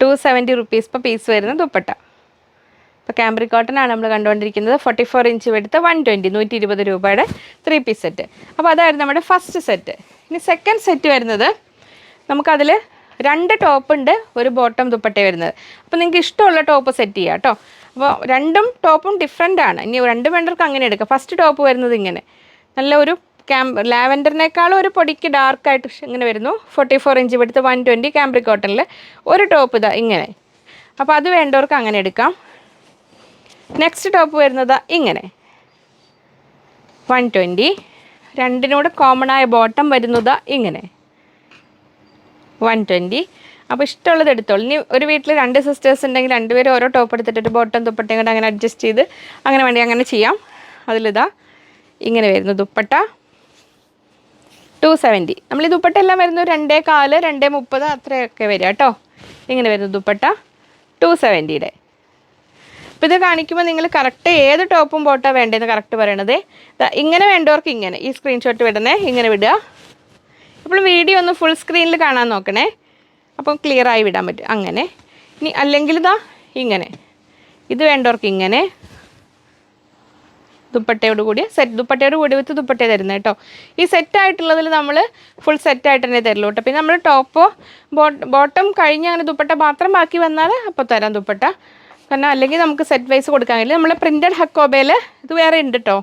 Two seventy rupees per piece വരുന്ന ദുപ്പട്ട. ഇപ്പോൾ ക്യാമ്പ്രി കോട്ടൺ ആണ് നമ്മൾ കണ്ടുകൊണ്ടിരിക്കുന്നത്. ഫോർട്ടി ഫോർ ഇഞ്ച് എടുത്ത് വൺ ട്വന്റി നൂറ്റി ഇരുപത് രൂപയുടെ ത്രീ പീസ് സെറ്റ് അപ്പോൾ അതായിരുന്നു നമ്മുടെ ഫസ്റ്റ് സെറ്റ് ഇനി സെക്കൻഡ് സെറ്റ് വരുന്നത് നമുക്കതിൽ രണ്ട് ടോപ്പ് ഉണ്ട് ഒരു ബോട്ടം ദുപ്പട്ട വരുന്നത്. അപ്പോൾ നിങ്ങൾക്ക് ഇഷ്ടമുള്ള ടോപ്പ് സെറ്റ് ചെയ്യാം കേട്ടോ. അപ്പോൾ രണ്ടും ടോപ്പും ഡിഫറെന്റ് ആണ്. ഇനി രണ്ട് വേണ്ടവർക്ക് അങ്ങനെ എടുക്കാം. ഫസ്റ്റ് ടോപ്പ് വരുന്നത് ഇങ്ങനെ. നല്ല ഒരു ക്യാമ്പ് ലാവൻഡറിനേക്കാളും ഒരു പൊടിക്ക് ഡാർക്കായിട്ട് ഇങ്ങനെ വരുന്നു. ഫോർട്ടി ഫോർ ഇഞ്ച് എടുത്ത് വൺ ട്വന്റി ക്യാമ്പ്രി കോട്ടണിൽ ഒരു ടോപ്പ് ഇതാ ഇങ്ങനെ. അപ്പോൾ അത് വേണ്ടവർക്ക് അങ്ങനെ എടുക്കാം. നെക്സ്റ്റ് ടോപ്പ് വരുന്നത് ഇങ്ങനെ. വൺ ട്വന്റി രണ്ടിനോട് കോമണായ ബോട്ടം വരുന്നത് ഇങ്ങനെ. വൺ ട്വന്റി അപ്പോൾ ഇഷ്ടമുള്ളത് എടുത്തോളൂ. ഇനി ഒരു വീട്ടിൽ രണ്ട് സിസ്റ്റേഴ്സ് ഉണ്ടെങ്കിൽ രണ്ടുപേരും ഓരോ ടോപ്പ് എടുത്തിട്ട് ഒരു ബോട്ടം ദുപ്പട്ടയും കൂടെ അങ്ങനെ അഡ്ജസ്റ്റ് ചെയ്ത് അങ്ങനെ വേണ്ടി അങ്ങനെ ചെയ്യാം. അതിലിതാ ഇങ്ങനെ വരുന്നു ദുപ്പട്ട. ടു സെവന്റി നമ്മൾ ഈ ദുപ്പട്ട എല്ലാം വരുന്നത് രണ്ടേ കാൽ രണ്ടേ മുപ്പത് അത്രയൊക്കെ വരിക കേട്ടോ. ഇങ്ങനെ വരുന്നു ദുപ്പട്ട. ടു സെവന്റിയുടെ അപ്പോൾ ഇത് കാണിക്കുമ്പോൾ നിങ്ങൾ കറക്റ്റ് ഏത് ടോപ്പും ബോട്ടാ വേണ്ടതെന്ന് കറക്റ്റ് പറയണത്. ഇങ്ങനെ വേണ്ടവർക്ക് ഇങ്ങനെ. ഈ സ്ക്രീൻഷോട്ട് വിടണേ ഇങ്ങനെ വിടുക. ഇപ്പോൾ വീഡിയോ ഒന്ന് ഫുൾ സ്ക്രീനിൽ കാണാൻ നോക്കണേ. അപ്പം ക്ലിയറായി വിടാൻ പറ്റും. അങ്ങനെ. ഇനി അല്ലെങ്കിൽ ഇതാ ഇങ്ങനെ. ഇത് വേണ്ടവർക്ക് ഇങ്ങനെ. ദുപ്പട്ടയോട് കൂടി സെറ്റ് ദുപ്പട്ടയോട് കൂടി വിത്ത് ദുപ്പട്ട തരുന്നത് കേട്ടോ ഈ സെറ്റായിട്ടുള്ളതിൽ നമ്മൾ ഫുൾ സെറ്റായിട്ട് തന്നെ തരുള്ളൂ കേട്ടോ പിന്നെ നമ്മൾ ടോപ്പോ ബോട്ടം കഴിഞ്ഞ് അങ്ങനെ ദുപ്പട്ട മാത്രം ബാക്കി വന്നാൽ അപ്പോൾ തരാം ദുപ്പട്ട. കാരണം അല്ലെങ്കിൽ നമുക്ക് സെറ്റ് വൈസ് കൊടുക്കാൻ കഴിയില്ല നമ്മൾ പ്രിന്റഡ് ഹക്കോബയിൽ ഇത് വേറെ ഉണ്ട് കേട്ടോ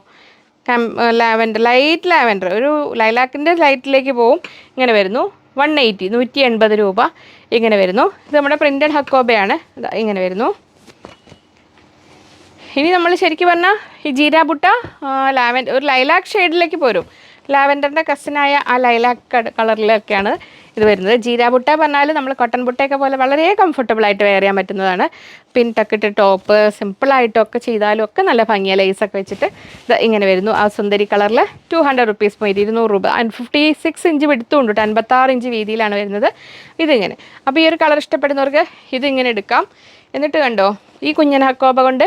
ലാവൻഡർ ലൈറ്റ് ലാവൻഡർ ഒരു ലൈലാക്കിന്റെ ലൈറ്റിലേക്ക് പോവും. ഇങ്ങനെ വരുന്നു. വൺ എയ്റ്റി നൂറ്റി എൺപത് രൂപ ഇങ്ങനെ വരുന്നു. ഇത് നമ്മുടെ പ്രിന്റഡ് ഹക്കോബയാണ് ഇങ്ങനെ വരുന്നു. ഇനി നമ്മൾ ശരിക്കും പറഞ്ഞാൽ ഈ ജീരാബുട്ട ലാവൻ ഒരു ലൈലാക്ക് ഷെയ്ഡിലേക്ക് പോരും. ലാവൻഡറിന്റെ കസിനായ ആ ലൈലാക്ക് കളറിലൊക്കെയാണ് ഇത് വരുന്നത്. ജീരാബുട്ട പറഞ്ഞാൽ നമ്മൾ കോട്ടൺ ബുട്ടയൊക്കെ പോലെ വളരെ കംഫർട്ടബിൾ ആയിട്ട് വെയർ ചെയ്യാൻ പറ്റുന്നതാണ്. പിൻ ടക്കിട്ട് ടോപ്പ് സിമ്പിളായിട്ടൊക്കെ ചെയ്താലും ഒക്കെ നല്ല ഭംഗിയാണ് ലേസൊക്കെ വെച്ചിട്ട് ഇത് ഇങ്ങനെ വരുന്നു. ആ സുന്ദരി കളറിൽ ടു ഹൺഡ്രഡ് റുപ്പീസ് പോയിട്ട് ഇരുന്നൂറ് രൂപ. ഫിഫ്റ്റി സിക്സ് ഇഞ്ച് വിടുത്തുണ്ട് കേട്ടോ അൻപത്താറ് ഇഞ്ച് വീതിയിലാണ് വരുന്നത്. ഇതിങ്ങനെ. അപ്പോൾ ഈ ഒരു കളർ ഇഷ്ടപ്പെടുന്നവർക്ക് ഇതിങ്ങനെ എടുക്കാം. എന്നിട്ട് കണ്ടോ ഈ കുഞ്ഞനഹക്കോബ കൊണ്ട്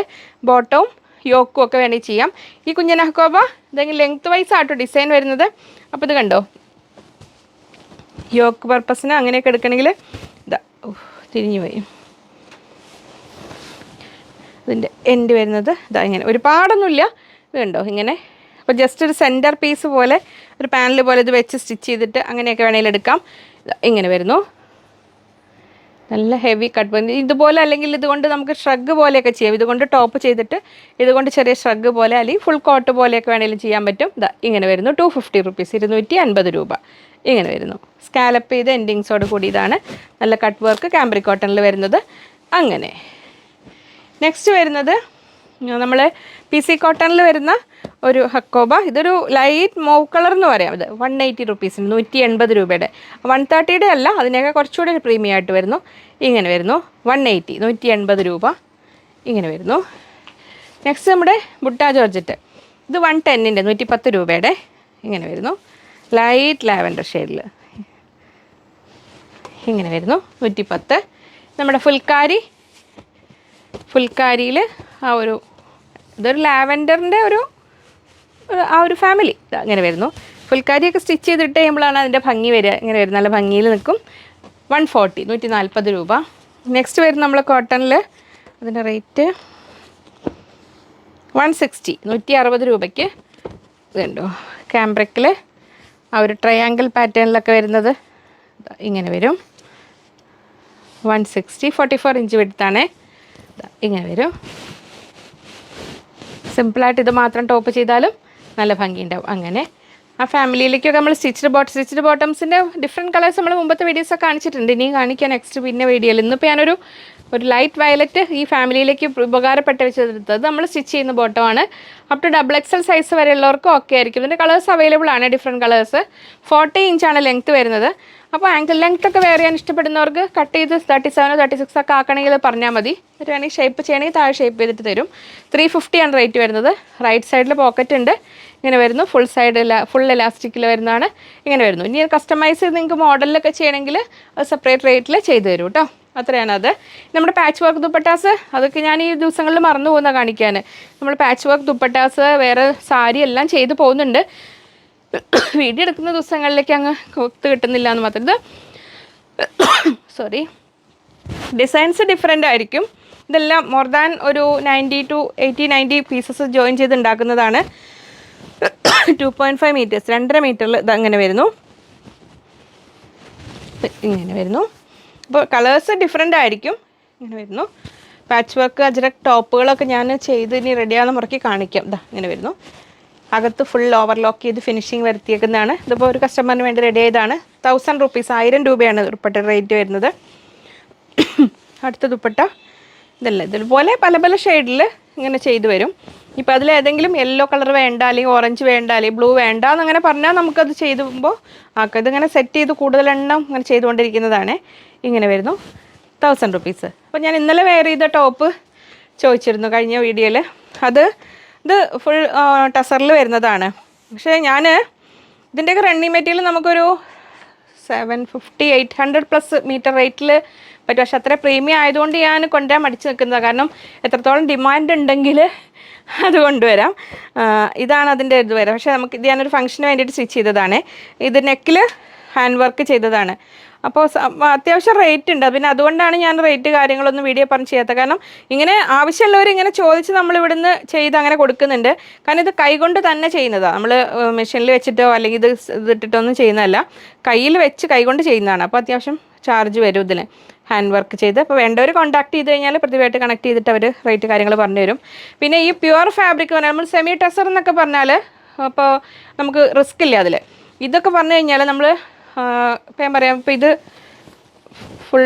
ബോട്ടവും യോക്കും ഒക്കെ വേണമെങ്കിൽ ചെയ്യാം. ഈ കുഞ്ഞനഹക്കോബ ഇതെങ്കിൽ ലെങ്ത് വൈസ് ആട്ടോ ഡിസൈൻ വരുന്നത്. അപ്പോൾ ഇത് കണ്ടോ യോക്ക് പർപ്പസിന് അങ്ങനെയൊക്കെ എടുക്കണമെങ്കിൽ ഇതാ തിരിഞ്ഞു പോയി. ഇതിന്റെ എൻഡ് വരുന്നത് ഇതാ ഇങ്ങനെ. ഒരുപാടൊന്നുമില്ല. ഇത് കണ്ടോ ഇങ്ങനെ. അപ്പോൾ ജസ്റ്റ് ഒരു സെന്റർ പീസ് പോലെ ഒരു പാനൽ പോലെ ഇത് വെച്ച് സ്റ്റിച്ച് ചെയ്തിട്ട് അങ്ങനെയൊക്കെ വേണമെങ്കിൽ എടുക്കാം. ഇങ്ങനെ വരുന്നു. നല്ല ഹെവി കട്ട് പോയി ഇതുപോലെ അല്ലെങ്കിൽ ഇതുകൊണ്ട് നമുക്ക് ഷ്രഗ് പോലെയൊക്കെ ചെയ്യാം. ഇതുകൊണ്ട് ടോപ്പ് ചെയ്തിട്ട് ഇതുകൊണ്ട് ചെറിയ ഷ്രഗ് പോലെ അല്ലെങ്കിൽ ഫുൾ കോട്ട് പോലെയൊക്കെ വേണമെങ്കിലും ചെയ്യാൻ പറ്റും. ഇതാ ഇങ്ങനെ വരുന്നു. ടു ഫിഫ്റ്റി റുപ്പീസ് ഇരുന്നൂറ്റി അൻപത് രൂപ. ഇങ്ങനെ വരുന്നു. സ്കാലപ്പ് ചെയ്ത് എൻഡിങ്സോട് കൂടി ഇതാണ് നല്ല കട്ട് വർക്ക് ക്യാമ്പ്രി കോട്ടണിൽ വരുന്നത്. അങ്ങനെ. നെക്സ്റ്റ് വരുന്നത് നമ്മൾ പി സി കോട്ടണിൽ വരുന്ന ഒരു ഹക്കോബ. ഇതൊരു ലൈറ്റ് മൗ കളർ എന്ന് പറയാം. ഇത് വൺ എയ്റ്റി റുപ്പീസിന് നൂറ്റി എൺപത് രൂപയുടെ. വൺ തേർട്ടിയുടെ അല്ല അതിനൊക്കെ കുറച്ചുകൂടി പ്രീമിയം ആയിട്ട് വരുന്നു. ഇങ്ങനെ വരുന്നു. വൺ എയ്റ്റി നൂറ്റി എൺപത് രൂപ. ഇങ്ങനെ വരുന്നു. നെക്സ്റ്റ് നമ്മുടെ ബുട്ട ജോർജറ്റ്. ഇത് വൺ ടെന്നിന്റെ നൂറ്റി പത്ത് രൂപയുടെ. ഇങ്ങനെ വരുന്നു. ലൈറ്റ് ലാവൻഡർ ഷെയ്ഡിൽ ഇങ്ങനെ വരുന്നു. നൂറ്റി പത്ത് നമ്മുടെ ഫുൽക്കാരി. ഫുൽക്കാരിയിൽ ആ ഒരു ഇതൊരു ലാവൻഡറിന്റെ ഒരു ആ ഒരു ഫാമിലി. അങ്ങനെ വരുന്നു. ഫുൽക്കാരിയൊക്കെ സ്റ്റിച്ച് ചെയ്തിട്ട് കഴിയുമ്പോഴാണ് അതിന്റെ ഭംഗി വരിക. ഇങ്ങനെ വരും നല്ല ഭംഗിയിൽ നിൽക്കും. വൺ ഫോർട്ടി നൂറ്റി നാൽപ്പത് രൂപ. നെക്സ്റ്റ് വരുന്ന നമ്മൾ കോട്ടണിൽ അതിന്റെ റേറ്റ് വൺ സിക്സ്റ്റി നൂറ്റി അറുപത് രൂപയ്ക്ക്. ഇതുണ്ടോ? ക്യാമ്പ്രക്കിൽ ആ ഒരു ട്രയാങ്കിൾ പാറ്റേണിലൊക്കെ വരുന്നത്. ഇങ്ങനെ വരും. One sixty forty four inch വെടുത്താണേ ഇങ്ങനെ വരും. സിമ്പിളായിട്ട് ഇത് മാത്രം ടോപ്പ് ചെയ്താലും നല്ല ഭംഗിയുണ്ടാവും. അങ്ങനെ ആ ഫാമിലിയിലേക്കൊക്കെ നമ്മൾ സ്റ്റിച്ച്ഡ് ബോട്ട് സ്റ്റിച്ച്ഡ് ബോട്ടംസിന്റെ ഡിഫറെന്റ് കളേഴ്സ് നമ്മൾ മുമ്പത്തെ വീഡിയോസൊക്കെ കാണിച്ചിട്ടുണ്ട്. ഇനിയും കാണിക്കാം നെക്സ്റ്റ് പിന്നെ വീഡിയോയിൽ ഇന്നിപ്പോൾ ഞാനൊരു ഒരു ലൈറ്റ് വയലറ്റ് ഈ ഫാമിലിയിലേക്ക് ഉപകാരപ്പെട്ട വെച്ചെടുത്തത് നമ്മൾ സ്റ്റിച്ച് ചെയ്യുന്ന ബോട്ടമാണ് up to double XL size വരെയുള്ളവർക്കും okay ആയിരിക്കും. ഇതിന്റെ കളേഴ്സ് അവൈലബിൾ ആണ് ഡിഫറെന്റ് കളേഴ്സ് ഫോർട്ടി ഇഞ്ചാണ് ലെങ്ത്ത് വരുന്നത്. അപ്പോൾ ആങ്കിൾ ലെങ്ത് ഒക്കെ വേറെ ചെയ്യാൻ ഇഷ്ടപ്പെടുന്നവർക്ക് കട്ട് ചെയ്ത് തേർട്ടി സെവനോ തേർട്ടി സിക്സ് ഒക്കെ ആക്കണമെങ്കിൽ പറഞ്ഞാൽ മതി. എന്നിട്ട് വേണമെങ്കിൽ ഷേപ്പ് ചെയ്യണമെങ്കിൽ താഴെ ഷേപ്പ് ചെയ്തിട്ട് തരും. ത്രീ ഫിഫ്റ്റിയാണ് റേറ്റ് വരുന്നത്. റൈറ്റ് സൈഡിൽ പോക്കറ്റ് ഉണ്ട്. ഇങ്ങനെ വരുന്നു. ഫുൾ സൈഡ് ഫുൾ എലാസ്റ്റിക്കിൽ വരുന്നതാണ്. ഇങ്ങനെ വരുന്നു. ഇനി കസ്റ്റമൈസ് ചെയ്ത് നിങ്ങൾക്ക് മോഡലിലൊക്കെ ചെയ്യണമെങ്കിൽ സെപ്പറേറ്റ് റേറ്റിൽ ചെയ്തു തരും കേട്ടോ അത്രയാണ് അത് നമ്മുടെ പാച്ച് വർക്ക് ദുപ്പട്ടാസ് അതൊക്കെ ഞാൻ ഈ ദിവസങ്ങളിൽ മറന്നു പോകുന്ന കാണിക്കാൻ നമ്മൾ പാച്ച് വർക്ക് ദുപ്പട്ടാസ് വേറെ സാരി എല്ലാം ചെയ്തു പോകുന്നുണ്ട്. വീഡിയോ എടുക്കുന്ന ദിവസങ്ങളിലേക്ക് അങ്ങ് കൊത്ത് കിട്ടുന്നില്ല എന്ന് മാത്രം ഇത് സോറി ഡിസൈൻസ് ഡിഫറെന്റ് ആയിരിക്കും. ഇതെല്ലാം മോർ ദാൻ ഒരു ninety two eighty ninety pieces join ചെയ്ത് ഉണ്ടാക്കുന്നതാണ്. ടു പോയിന്റ് ഫൈവ് മീറ്റേഴ്സ് രണ്ടര മീറ്ററിൽ ഇത് അങ്ങനെ വരുന്നു. ഇങ്ങനെ വരുന്നു. അപ്പോൾ കളേഴ്സ് ഡിഫറെന്റ് ആയിരിക്കും. ഇങ്ങനെ വരുന്നു. പാച്ച് വർക്ക് അജരക് ടോപ്പുകളൊക്കെ ഞാൻ ചെയ്ത് ഇനി റെഡിയാണെന്ന് മുറക്കി കാണിക്കാം. ഇതാ ഇങ്ങനെ വരുന്നു. അകത്ത് ഫുൾ ഓവർ ലോക്ക് ചെയ്ത് ഫിനിഷിങ് വരുത്തിയേക്കുന്നതാണ്. ഇതിപ്പോൾ ഒരു കസ്റ്റമറിന് വേണ്ടി റെഡി ആയതാണ്. തൗസൻഡ് റുപ്പീസ് ആയിരം രൂപയാണ് ദുപ്പട്ട റേറ്റ് വരുന്നത്. അടുത്ത ദുപ്പട്ട. ഇതല്ല ഇതുപോലെ പല പല ഷെയ്ഡിൽ ഇങ്ങനെ ചെയ്തു വരും. ഇപ്പോൾ അതിൽ ഏതെങ്കിലും യെല്ലോ കളർ വേണ്ട അല്ലെങ്കിൽ ഓറഞ്ച് വേണ്ട അല്ലെങ്കിൽ ബ്ലൂ വേണ്ട എന്നങ്ങനെ പറഞ്ഞാൽ നമുക്കത് ചെയ്തുമ്പോൾ ആക്കാം ഇതിങ്ങനെ സെറ്റ് ചെയ്ത് കൂടുതലെണ്ണം ഇങ്ങനെ ചെയ്തുകൊണ്ടിരിക്കുന്നതാണ്. ഇങ്ങനെ വരുന്നു. തൗസൻഡ് റുപ്പീസ് അപ്പോൾ ഞാൻ ഇന്നലെ വെയർ ചെയ്ത ടോപ്പ് ചോദിച്ചിരുന്നു കഴിഞ്ഞ വീഡിയോയിൽ അത് ഇത് ഫുൾ ടസറിൽ വരുന്നതാണ്. പക്ഷേ ഞാൻ ഇതിന്റെയൊക്കെ റണ്ണിങ് മെറ്റീരിയൽ നമുക്കൊരു seven fifty eight hundred plus metre റേറ്റിൽ പറ്റും. പക്ഷെ അത്ര പ്രീമിയം ആയതുകൊണ്ട് ഞാൻ കൊണ്ടുവരാൻ മടിച്ച് നിൽക്കുന്നത്. കാരണം എത്രത്തോളം ഡിമാൻഡ് ഉണ്ടെങ്കിൽ അത് കൊണ്ടുവരാം. ഇതാണ് അതിന്റെ ഇത് വരാം. പക്ഷേ നമുക്ക് ഇത് ഞാനൊരു ഫംഗ്ഷന് വേണ്ടിയിട്ട് സ്റ്റിച്ച് ചെയ്തതാണ്. ഇത് നെക്കിൽ ഹാൻഡ് വർക്ക് ചെയ്തതാണ്. അപ്പോൾ അത്യാവശ്യം റേറ്റ് ഉണ്ട്. പിന്നെ അതുകൊണ്ടാണ് ഞാൻ റേറ്റ് കാര്യങ്ങളൊന്നും വീഡിയോ പറഞ്ഞ് ചെയ്യാത്തത്. കാരണം ഇങ്ങനെ ആവശ്യമുള്ളവർ ഇങ്ങനെ ചോദിച്ച് നമ്മൾ ഇവിടുന്ന് ചെയ്ത് അങ്ങനെ കൊടുക്കുന്നുണ്ട്. കാരണം ഇത് കൈകൊണ്ട് തന്നെ ചെയ്യുന്നതാണ് നമ്മൾ മെഷീനിൽ വെച്ചിട്ടോ അല്ലെങ്കിൽ ഇത് ഇതിട്ടിട്ടൊന്നും ചെയ്യുന്നതല്ല. കയ്യിൽ വെച്ച് കൈകൊണ്ട് ചെയ്യുന്നതാണ്. അപ്പോൾ അത്യാവശ്യം ചാർജ് വരും ഇതിന്. ഹാൻഡ് വർക്ക് ചെയ്ത്. അപ്പോൾ വേണ്ടവർ കോൺടാക്ട് ചെയ്ത് കഴിഞ്ഞാൽ പ്രതിവായിട്ട് കണക്ട് ചെയ്തിട്ട് അവർ റേറ്റ് കാര്യങ്ങൾ പറഞ്ഞു തരും പിന്നെ ഈ പ്യുവർ ഫാബ്രിക് പറഞ്ഞാൽ നമ്മൾ സെമി ടെസർ എന്നൊക്കെ പറഞ്ഞാൽ അപ്പോൾ നമുക്ക് റിസ്ക് ഇല്ല അതിൽ ഇതൊക്കെ പറഞ്ഞു കഴിഞ്ഞാൽ നമ്മൾ ഇപ്പം ഞാൻ പറയാം ഇപ്പോൾ ഇത് ഫുൾ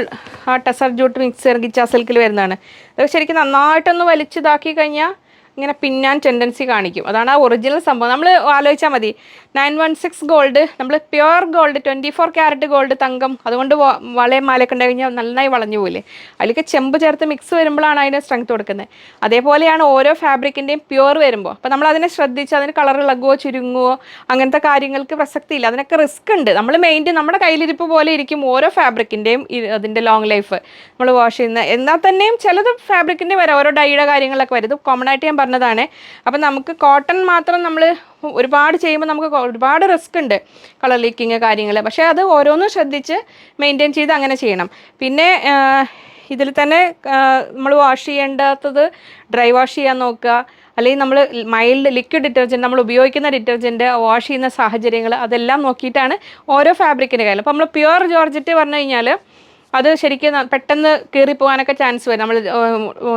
ആ ടെസർ ജൂട്ട് മിക്സ് ഗിച്ച സിൽക്കിൽ വരുന്നതാണ്. അതൊക്കെ ശരിക്കും നന്നായിട്ടൊന്ന് വലിച്ചിതാക്കി കഴിഞ്ഞാൽ ഇങ്ങനെ പിന്നാൻ ടെൻഡൻസി കാണിക്കും. അതാണ് ആ ഒറിജിനൽ സംഭവം. നമ്മൾ ആലോചിച്ചാൽ മതി. Nine one six gold. നമ്മൾ pure gold twenty four carat gold തങ്കം അതുകൊണ്ട് വളയും മാലയൊക്കെ ഉണ്ടായി കഴിഞ്ഞാൽ നന്നായി വളഞ്ഞു പോലെ അതിലേക്ക് ചെമ്പ് ചേർത്ത് മിക്സ് വരുമ്പോഴാണ് അതിന് സ്ട്രെങ്ത് കൊടുക്കുന്നത്. അതേപോലെയാണ് ഓരോ ഫാബ്രിക്കിന്റെയും പ്യുവർ വരുമ്പോൾ അപ്പോൾ നമ്മൾ അതിനെ ശ്രദ്ധിച്ച് അതിന് കളർ ഇളകുവോ ചുരുങ്ങുവോ അങ്ങനത്തെ കാര്യങ്ങൾക്ക് പ്രസക്തിയില്ല അതിനൊക്കെ റിസ്ക് ഉണ്ട്. നമ്മൾ മെയിന്റെ നമ്മുടെ കയ്യിലിരിപ്പ് പോലെ ഇരിക്കും ഓരോ ഫാബ്രിക്കിന്റെയും അതിന്റെ ലോങ് ലൈഫ് നമ്മൾ വാഷ് ചെയ്യുന്ന എന്നാൽ തന്നെയും ചിലത് ഫാബ്രിക്കിന്റെ വരാം ഓരോ ഡൈയുടെ കാര്യങ്ങളൊക്കെ വരും. ഇത് കോമൺ ആയിട്ട് ഞാൻ പറഞ്ഞതാണ്. അപ്പം നമുക്ക് കോട്ടൺ മാത്രം നമ്മൾ ഒരുപാട് ചെയ്യുമ്പോൾ നമുക്ക് ഒരുപാട് റിസ്ക് ഉണ്ട് കളർ ലീക്കിങ് കാര്യങ്ങൾ പക്ഷേ അത് ഓരോന്നും ശ്രദ്ധിച്ച് മെയിന്റെയിൻ ചെയ്ത് അങ്ങനെ ചെയ്യണം. പിന്നെ ഇതിൽ തന്നെ നമ്മൾ വാഷ് ചെയ്യേണ്ടാത്തത് ഡ്രൈ വാഷ് ചെയ്യാൻ നോക്കുക. അല്ലെങ്കിൽ നമ്മൾ മൈൽഡ് ലിക്വിഡ് ഡിറ്റർജന്റ് നമ്മൾ ഉപയോഗിക്കുന്ന ഡിറ്റർജന്റ് വാഷ് ചെയ്യുന്ന സാഹചര്യങ്ങൾ അതെല്ലാം നോക്കിയിട്ടാണ് ഓരോ ഫാബ്രിക്കിന്റെ കാര്യം. അപ്പോൾ നമ്മൾ പ്യുവർ ജോർജറ്റ് പറഞ്ഞു കഴിഞ്ഞാൽ അത് ശരിക്കും പെട്ടെന്ന് കീറിപ്പോകാനൊക്കെ ചാൻസ് വരും. നമ്മൾ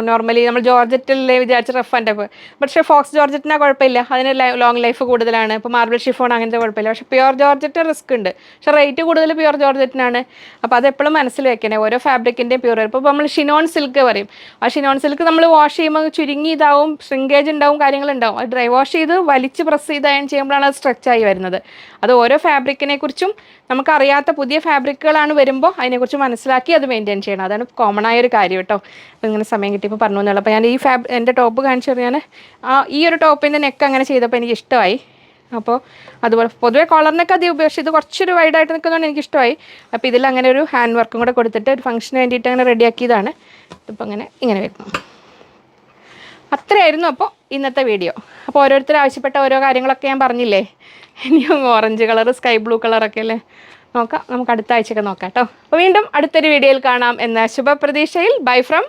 നോർമലി നമ്മൾ ജോർജറ്റിലെ വിചാരിച്ച റഫ് ആൻഡ് ടഫ് പക്ഷേ ഫോക്സ് ജോർജറ്റിനാ കുഴപ്പമില്ല. അതിന് ലോങ് ലൈഫ് കൂടുതലാണ്. ഇപ്പോൾ മാർബിൾ ഷിഫോൺ അങ്ങനത്തെ കുഴപ്പമില്ല. പക്ഷേ പ്യുവർ ജോർജറ്റ് റിസ്ക് ഉണ്ട്. പക്ഷേ റേറ്റ് കൂടുതൽ പ്യുവർ ജോർജറ്റിനാണ്. അപ്പോൾ അതെപ്പോഴും മനസ്സിൽ വെക്കണേ. ഓരോ ഫാബ്രിക്കിന്റെയും പ്യുവർ ഇപ്പോൾ നമ്മൾ ഷിനോൺ സിൽക്ക് പറയും. ആ ഷിനോൺ സിൽക്ക് നമ്മൾ വാഷ് ചെയ്യുമ്പോൾ ചുരുങ്ങി ഇതാവും ശ്രിങ്കേജ് ഉണ്ടാവും കാര്യങ്ങളുണ്ടാവും. അത് ഡ്രൈ വാഷ് ചെയ്ത് വലിച്ച് പ്രസ് ചെയ്ത് അയൺ ചെയ്യുമ്പോഴാണ് അത് സ്ട്രെച്ച് ആയി വരുന്നത്. അത് ഓരോ ഫാബ്രിക്കിനെ കുറിച്ചും നമുക്കറിയാത്ത പുതിയ ഫാബ്രിക്കുകളാണ് വരുമ്പോൾ അതിനെക്കുറിച്ച് മനസ്സിലാക്കി അത് മെയിന്റെയിൻ ചെയ്യണം. അതാണ് കോമൺ ആയ ഒരു കാര്യം കേട്ടോ അപ്പോൾ ഇങ്ങനെ സമയം കിട്ടിയപ്പോൾ പറഞ്ഞു എന്നുള്ളത് അപ്പോൾ ഞാൻ ഈ ഫാബ് എന്റെ ടോപ്പ് കാണിച്ചു ഞാൻ ആ ഈ ഒരു ടോപ്പിന്റെ നെക്ക് അങ്ങനെ ചെയ്തപ്പോൾ എനിക്ക് ഇഷ്ടമായി. അപ്പോൾ അതുപോലെ പൊതുവേ കോളറിനൊക്കെ അധികം ഉപയോഗിച്ച് ഇത് കുറച്ചൊരു വൈഡായിട്ട് നിൽക്കുന്നതുകൊണ്ട് എനിക്ക് ഇഷ്ടമായി. അപ്പോൾ ഇതിൽ അങ്ങനെ ഒരു ഹാൻഡ് വർക്കും കൂടെ കൊടുത്തിട്ട് ഒരു ഫംഗ്ഷന് വേണ്ടിയിട്ട് അങ്ങനെ റെഡിയാക്കിയതാണ് ഇതിപ്പോൾ അങ്ങനെ ഇങ്ങനെ വരുന്നു അത്രയായിരുന്നു അപ്പോൾ ഇന്നത്തെ വീഡിയോ അപ്പോൾ ഓരോരുത്തർ ആവശ്യപ്പെട്ട ഓരോ കാര്യങ്ങളൊക്കെ ഞാൻ പറഞ്ഞില്ലേ? ഇനിയും ഓറഞ്ച് കളർ സ്കൈ ബ്ലൂ കളറൊക്കെ അല്ലേ? നോക്കാം. നമുക്ക് അടുത്ത ആഴ്ചയൊക്കെ നോക്കാം കേട്ടോ. അപ്പോൾ വീണ്ടും അടുത്തൊരു വീഡിയോയിൽ കാണാം എന്ന ശുഭപ്രതീക്ഷയിൽ. Bye from